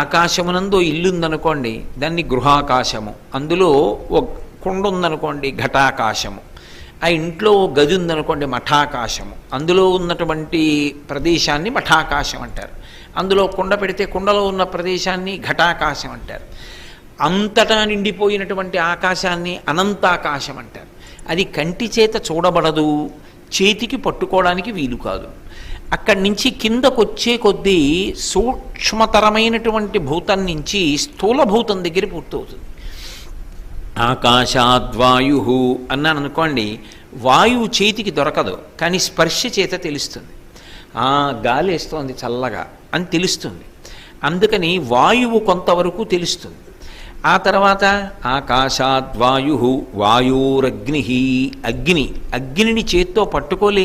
ఆకాశమునందు ఇల్లు ఉందనుకోండి దాన్ని గృహాకాశము. అందులో ఒక కుండ ఉందనుకోండి ఘటాకాశము. ఆ ఇంట్లో గది ఉందనుకోండి మఠాకాశము. అందులో ఉన్నటువంటి ప్రదేశాన్ని మఠాకాశం అంటారు. అందులో కుండ పెడితే కుండలో ఉన్న ప్రదేశాన్ని ఘటాకాశం అంటారు. అంతటా నిండిపోయినటువంటి ఆకాశాన్ని అనంతాకాశం అంటారు. అది కంటి చేత చూడబడదు చేతికి పట్టుకోవడానికి వీలు కాదు. అక్కడి నుంచి కిందకొచ్చే కొద్దీ సూక్ష్మతరమైనటువంటి భూతం నుంచి స్థూల భూతం దగ్గర పూర్తవుతుంది. ఆకాశాద్వాయు అన్నాను అనుకోండి వాయువు చేతికి దొరకదు కానీ స్పర్శ చేత తెలుస్తుంది. ఆ గాలి వేస్తోంది చల్లగా అని తెలుస్తుంది. అందుకని వాయువు కొంతవరకు తెలుస్తుంది. ఆ తర్వాత ఆకాశాద్వాయు వాయురగ్ని అగ్ని అగ్నిని చేత్తో పట్టుకోలేం